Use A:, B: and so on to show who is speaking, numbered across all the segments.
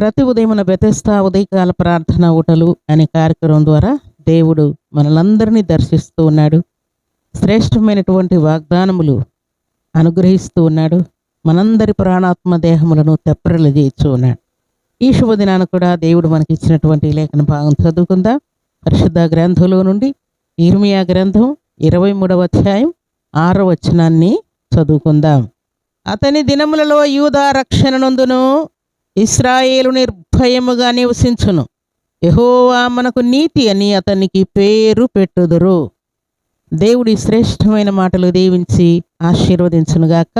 A: ప్రతి ఉదయమున బెతెస్తా ఉదయకాల ప్రార్థన ఊటలు అనే కార్యక్రమం ద్వారా దేవుడు మనలందరినీ దర్శిస్తూ ఉన్నాడు. శ్రేష్టమైనటువంటి వాగ్దానములు అనుగ్రహిస్తూ ఉన్నాడు. మనందరి ప్రాణాత్మ దేహములను తెప్పరలు చేయించు ఉన్నాడు. ఈ శుభదినాన్ని కూడా దేవుడు మనకి ఇచ్చినటువంటి లేఖన భాగం చదువుకుందాం. పరిశుద్ధ గ్రంథంలో నుండి ఇర్మియా గ్రంథం ఇరవై మూడవ అధ్యాయం ఆరో వచనాన్ని చదువుకుందాం. అతని దినములలో యూదా రక్షణ నందును ఇస్రాయేలు నిర్భయముగా నివసించును. యహోవా మనకు నీతి అని అతనికి పేరు పెట్టుదురు. దేవుడి శ్రేష్టమైన మాటలు దీవించి ఆశీర్వదించునుగాక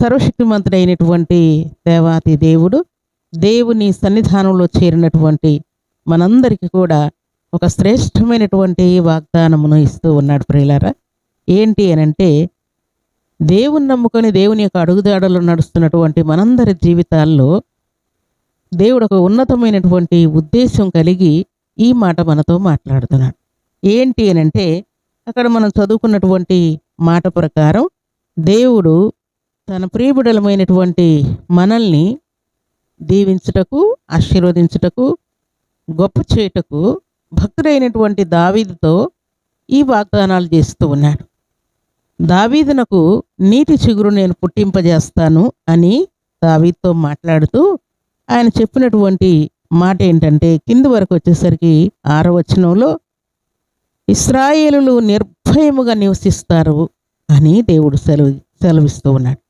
A: సర్వశక్తిమంతుడైనటువంటి దేవాతి దేవుడు దేవుని సన్నిధానంలో చేరినటువంటి మనందరికీ కూడా ఒక శ్రేష్టమైనటువంటి వాగ్దానమును ఇస్తూ ఉన్నాడు ప్రియులారా. ఏంటి అని అంటే దేవుని నమ్ముకొని దేవుని యొక్క అడుగుదాడలు నడుస్తున్నటువంటి మనందరి జీవితాల్లో దేవుడు ఒక ఉన్నతమైనటువంటి ఉద్దేశం కలిగి ఈ మాట మనతో మాట్లాడుతున్నాడు. ఏంటి అని అంటే అక్కడ మనం చదువుకున్నటువంటి మాట ప్రకారం దేవుడు తన ప్రియబిడలమైనటువంటి మనల్ని దీవించుటకు ఆశీర్వదించుటకు గొప్ప చేయుటకు భక్తుడైనటువంటి దావీదుతో ఈ వాగ్దానాలు చేస్తూ ఉన్నాడు. దావీదునకు నీటి చిగురు నేను పుట్టింపజేస్తాను అని దావీదుతో మాట్లాడుతూ ఆయన చెప్పినటువంటి మాట ఏంటంటే కింది వరకు వచ్చేసరికి ఆరవచనంలో ఇస్రాయేలులు నిర్భయముగా నివసిస్తారు అని దేవుడు సెలవు సెలవిస్తూ ఉన్నాడు.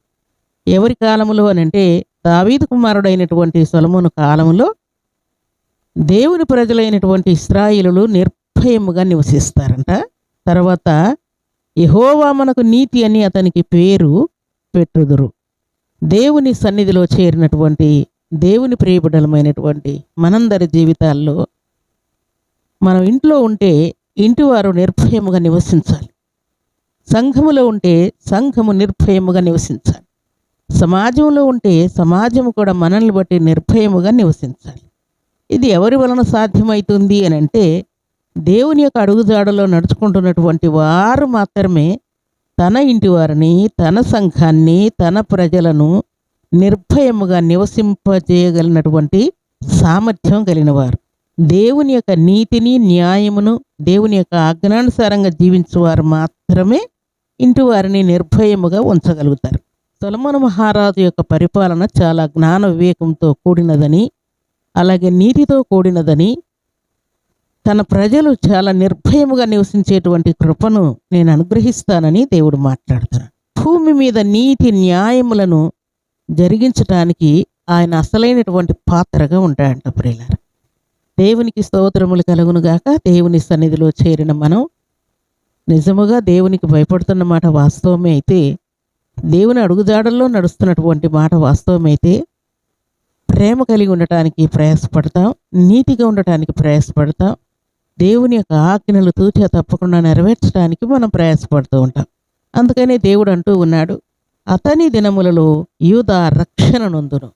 A: ఎవరి కాలంలో అని అంటే దావీదు కుమారుడైనటువంటి సొలమును కాలములో దేవుని ప్రజలైనటువంటి ఇస్రాయిలులు నిర్భయముగా నివసిస్తారంట. తర్వాత యహోవా మనకు నీతి అని అతనికి పేరు పెట్టుదురు. దేవుని సన్నిధిలో చేరినటువంటి దేవుని ప్రియబిడలమైనటువంటి మనందరి జీవితాల్లో మనం ఇంట్లో ఉంటే ఇంటివారు నిర్భయముగా నివసించాలి. సంఘములో ఉంటే సంఘము నిర్భయముగా నివసించాలి. సమాజంలో ఉంటే సమాజము కూడా మనల్ని బట్టి నిర్భయముగా నివసించాలి. ఇది ఎవరి వలన సాధ్యమవుతుంది అని అంటే దేవుని యొక్క అడుగుజాడలో నడుచుకుంటున్నటువంటి వారు మాత్రమే తన ఇంటి వారిని తన సంఘాన్ని తన ప్రజలను నిర్భయముగా నివసింపజేయగలిగినటువంటి సామర్థ్యం కలిగిన వారు దేవుని యొక్క నీతిని న్యాయమును దేవుని యొక్క ఆజ్ఞానుసారంగా జీవించేవారు మాత్రమే ఇంటి వారిని నిర్భయముగా ఉంచగలుగుతారు. సొలమన మహారాజు యొక్క పరిపాలన చాలా జ్ఞాన వివేకంతో కూడినదని అలాగే నీతితో కూడినదని తన ప్రజలు చాలా నిర్భయముగా నివసించేటువంటి కృపను నేను అనుగ్రహిస్తానని దేవుడు మాట్లాడుతున్నాడు. భూమి మీద నీతి న్యాయములను జరిగించటానికి ఆయన అసలైనటువంటి పాత్రగా ఉంటాడంట ప్రియులారు. దేవునికి స్తోత్రములు కలుగునుగాక దేవుని సన్నిధిలో చేరిన మనం నిజముగా దేవునికి భయపడుతున్న మాట వాస్తవమే అయితే దేవుని అడుగుజాడల్లో నడుస్తున్నటువంటి మాట వాస్తవమైతే ప్రేమ కలిగి ఉండటానికి ప్రయాసపడతాం నీతిగా ఉండటానికి ప్రయాసపడతాం దేవుని యొక్క ఆజ్ఞలు తూచా తప్పకుండా నెరవేర్చడానికి మనం ప్రయాసపడుతూ ఉంటాం. అందుకనే దేవుడు అంటూ ఉన్నాడు అతని దినములలో యూద రక్షణ నొందును.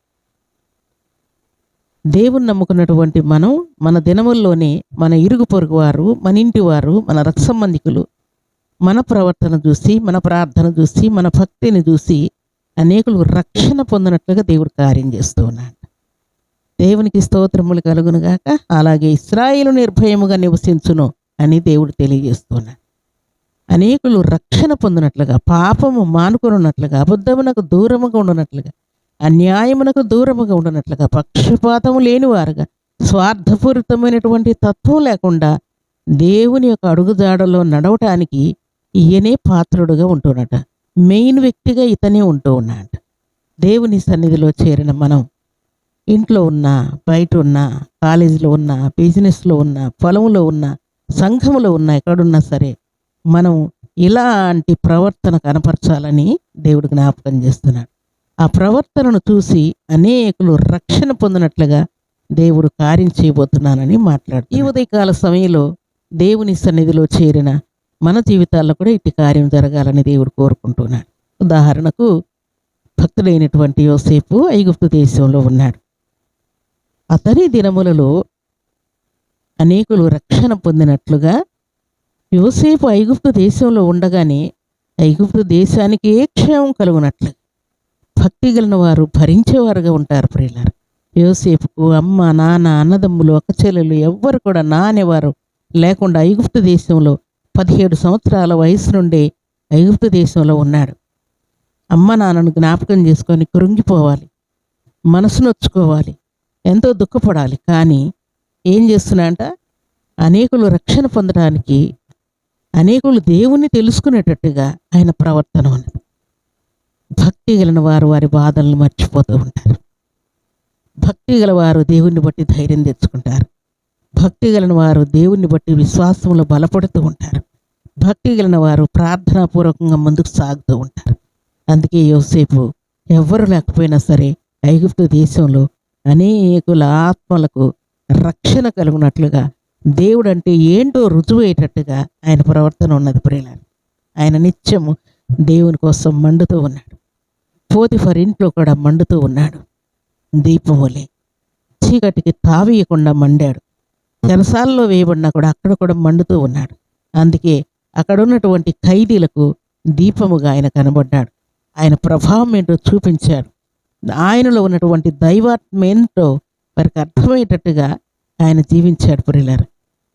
A: దేవుని నమ్ముకున్నటువంటి మనం మన దినముల్లోనే మన ఇరుగు పొరుగు వారు మన ఇంటి వారు మన రక్త సంబంధికులు మన ప్రవర్తన చూసి మన ప్రార్థన చూసి మన భక్తిని చూసి అనేకులు రక్షణ పొందినట్లుగా దేవుడు కార్యం చేస్తూ ఉన్నాడు. దేవునికి స్తోత్రములు కలుగునుగాక అలాగే ఇస్రాయిలు నిర్భయముగా నివసించును అని దేవుడు తెలియజేస్తున్నాడు అనేకులు రక్షణ పొందినట్లుగా పాపము మానుకొనున్నట్లుగా అబద్ధమునకు దూరముగా ఉండనట్లుగా అన్యాయమునకు దూరముగా ఉండనట్లుగా పక్షపాతము లేనివారుగా స్వార్థపూరితమైనటువంటి తత్వం లేకుండా దేవుని యొక్క అడుగుజాడలో నడవటానికి ఈయనే పాత్రుడుగా ఉంటున్నట మెయిన్ వ్యక్తిగా ఇతనే ఉంటూ ఉన్నాడు దేవుని సన్నిధిలో చేరిన మనం ఇంట్లో ఉన్నా బయట ఉన్నా కాలేజీలో ఉన్నా బిజినెస్లో ఉన్నా పొలంలో ఉన్నా సంఘములో ఉన్నా ఎక్కడున్నా సరే మనం ఇలాంటి ప్రవర్తన కనపరచాలని దేవుడు జ్ఞాపకం చేస్తున్నాడు. ఆ ప్రవర్తనను చూసి అనేకులు రక్షణ పొందినట్లుగా దేవుడు కార్యం చేయబోతున్నానని మాట్లాడు ఈ ఉదయకాల సమయంలో దేవుని సన్నిధిలో చేరిన మన జీవితాల్లో కూడా ఇట్టి కార్యం జరగాలని దేవుడు కోరుకుంటున్నాడు. ఉదాహరణకు భక్తుడైనటువంటి యోసేపు ఐగుప్తు దేశంలో ఉన్నాడు. అతని దినములలో అనేకులు రక్షణ పొందినట్లుగా యోసేపు ఐగుప్తు దేశంలో ఉండగానే ఐగుప్తు దేశానికి ఏ క్షేమం కలుగునట్లు. భక్తి కలిగిన వారు భరించేవారుగా ఉంటారు ప్రియులారు. యోసేపుకు అమ్మ నాన్న అన్నదమ్ములు అక్కచెల్లెలు ఎవ్వరు కూడా నానేవారు. లేకుండా ఐగుప్తు దేశంలో పదిహేడు సంవత్సరాల వయసు నుండే ఐగుప్తు దేశంలో ఉన్నాడు. అమ్మ నాన్నను జ్ఞాపకం చేసుకొని కృంగిపోవాలి. మనసు నొచ్చుకోవాలి. ఎంతో దుఃఖపడాలి. కానీ ఏం చేస్తున్నాడంట? అనేకులు రక్షణ పొందడానికి అనేకులు దేవుణ్ణి తెలుసుకునేటట్టుగా ఆయన ప్రవర్తన ఉన్నది. భక్తి గల వారు వారి బాధలను మర్చిపోతూ ఉంటారు. భక్తి గల వారు దేవుణ్ణి బట్టి ధైర్యం తెచ్చుకుంటారు. భక్తి గల వారు దేవుణ్ణి బట్టి విశ్వాసంలో బలపడుతూ ఉంటారు. భక్తి గల వారు ప్రార్థనాపూర్వకంగా ముందుకు సాగుతూ ఉంటారు. అందుకే యోసేపు ఎవ్వరు లేకపోయినా సరే ఐగుప్తు దేశంలో అనేకుల ఆత్మలకు రక్షణ కలుగునట్లుగా దేవుడు అంటే ఏంటో రుజువయ్యేటట్టుగా ఆయన ప్రవర్తన ఉన్నది ప్రియులారు. ఆయన నిత్యము దేవుని కోసం మండుతూ ఉన్నాడు. పోతిఫర్ ఇంట్లో కూడా మండుతూ ఉన్నాడు. దీపములే చీకటికి తావీయకుండా మండాడు. చెరసాలలో వేయబడినా కూడా అక్కడ కూడా మండుతూ ఉన్నాడు. అందుకే అక్కడ ఉన్నటువంటి ఖైదీలకు దీపముగా ఆయన కనబడ్డాడు. ఆయన ప్రభావం ఏంటో చూపించాడు. ఆయనలో ఉన్నటువంటి దైవాత్మ ఏంటో వారికి అర్థమయ్యేటట్టుగా ఆయన జీవించాడు పురిలారు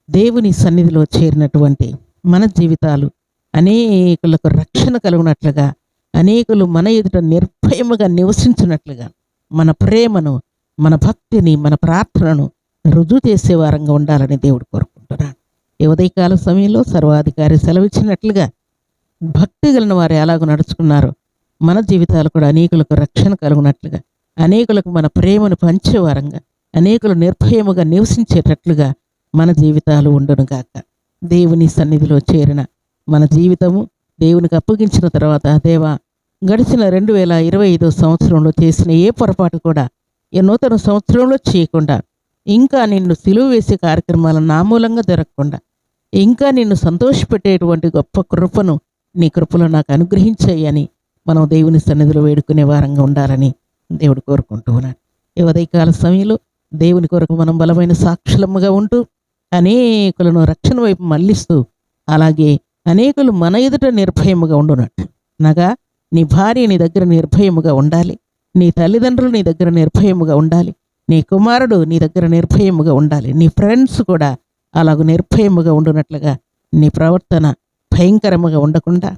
A: దేవుని సన్నిధిలో చేరినటువంటి మన జీవితాలు అనేకులకు రక్షణ కలుగునట్లుగా అనేకులు మన ఎదుట నిర్భయముగా నివసించినట్లుగా మన ప్రేమను మన భక్తిని మన ప్రార్థనను రుజువు చేసే వారంగా ఉండాలని దేవుడు కోరుకుంటున్నాడు. ఈ ఉదయకాల సమయంలో సర్వాధికారి సెలవిచ్చినట్లుగా భక్తి కలిగిన వారు ఎలాగో నడుచుకున్నారో మన జీవితాలు కూడా అనేకులకు రక్షణ కలుగునట్లుగా అనేకులకు మన ప్రేమను పంచేవారంగా అనేకులు నిర్భయముగా నివసించేటట్లుగా మన జీవితాలు ఉండునుగాక దేవుని సన్నిధిలో చేరిన మన జీవితము దేవునికి అప్పగించిన తర్వాత దేవా గడిచిన రెండు వేల ఇరవై ఐదో సంవత్సరంలో చేసిన ఏ పొరపాటు కూడా ఈ నూతన సంవత్సరంలో చేయకుండా ఇంకా నిన్ను సిలువ వేసే కార్యక్రమాలను నా మూలంగా జరగకుండా ఇంకా నిన్ను సంతోషపెట్టేటువంటి గొప్ప కృపను నీ కృపలో నాకు అనుగ్రహించాయని మనం దేవుని సన్నిధిలో వేడుకునే వారంగా ఉండాలని దేవుడు కోరుకుంటూ ఉన్నాడు ఈ ఉదయకాల సమయంలో దేవుని కొరకు మనం బలమైన సాక్షులముగా ఉంటూ అనేకులను రక్షణ వైపు మళ్ళిస్తూ అలాగే అనేకులు మన ఎదుట నిర్భయముగా ఉండునట్లు అనగా నీ భార్య నీ దగ్గర నిర్భయముగా ఉండాలి. నీ తల్లిదండ్రులు నీ దగ్గర నిర్భయముగా ఉండాలి. నీ కుమారుడు నీ దగ్గర నిర్భయముగా ఉండాలి. నీ ఫ్రెండ్స్ కూడా అలాగ నిర్భయముగా ఉండునట్లుగా నీ ప్రవర్తన భయంకరముగా ఉండకుండా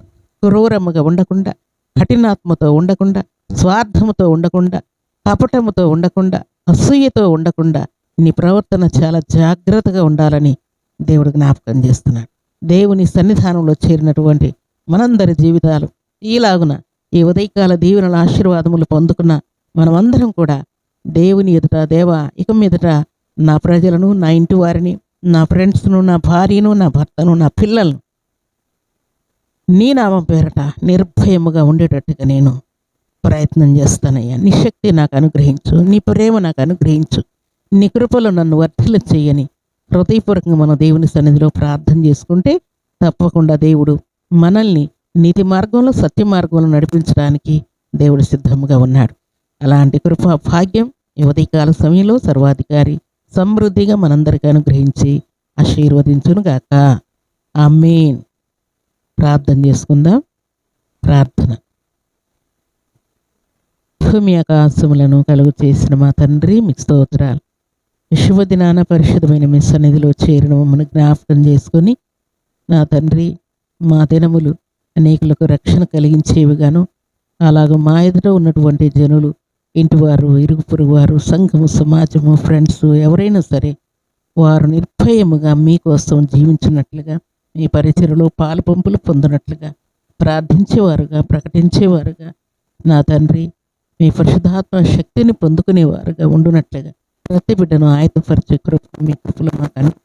A: క్రూరముగా ఉండకుండా కఠినాత్మతో ఉండకుండా స్వార్థముతో ఉండకుండా కపటముతో ఉండకుండా అసూయతో ఉండకుండా నీ ప్రవర్తన చాలా జాగ్రత్తగా ఉండాలని దేవుడు జ్ఞాపకం చేస్తున్నాడు. దేవుని సన్నిధానంలో చేరినటువంటి మనందరి జీవితాలు ఈలాగున ఈ ఉదయకాల దీవెనల ఆశీర్వాదములు పొందుకున్న మనమందరం కూడా దేవుని ఎదుట దేవా ఇక మీదట నా ప్రజలను నా ఇంటి వారిని నా ఫ్రెండ్స్ను నా భార్యను నా భర్తను నా పిల్లలను నీ నామం పేరట నిర్భయముగా ఉండేటట్టుగా నేను ప్రయత్నం చేస్తానయ్యా. నీ శక్తి నాకు అనుగ్రహించు నీ ప్రేమ నాకు అనుగ్రహించు. నీ కృపలో నన్ను వర్ధిల్ల చేయని హృదయపూర్వకంగా మనం దేవుని సన్నిధిలో ప్రార్థన చేసుకుంటే తప్పకుండా దేవుడు మనల్ని నీతి మార్గంలో సత్య మార్గంలో నడిపించడానికి దేవుడు సిద్ధంగా ఉన్నాడు. అలాంటి కృపా భాగ్యం యువతికాల సమయంలో సర్వాధికారి సమృద్ధిగా మనందరికీ అనుగ్రహించి ఆశీర్వదించును ఆ మెయిన్ ప్రార్థన చేసుకుందాం. ప్రార్థన. భూమి ఆకాశములను కలుగు చేసిన మా తండ్రి మీకు స్తోత్రాలు. శుభదినాన పరిశుద్ధమైన మీ సన్నిధిలో చేరిన మమ్మల్ని జ్ఞాపకం చేసుకొని నా తండ్రి మా దినములు అనేకులకు రక్షణ కలిగించేవిగాను. అలాగ మా ఎదుట ఉన్నటువంటి జనులు ఇంటివారు ఇరుగు పొరుగు వారు సంఘము సమాజము ఫ్రెండ్స్ ఎవరైనా సరే వారు నిర్భయముగా మీకోసం జీవించినట్లుగా మీ పరిచయలో పాలు పంపులు పొందినట్లుగా ప్రార్థించేవారుగా ప్రకటించేవారుగా నా తండ్రి మీ పరిశుధాత్మ శక్తిని పొందుకునేవారుగా ఉండునట్లుగా ప్రతి బిడ్డను ఆయతపరిచే కృప మీ కృపలు మాకు అను-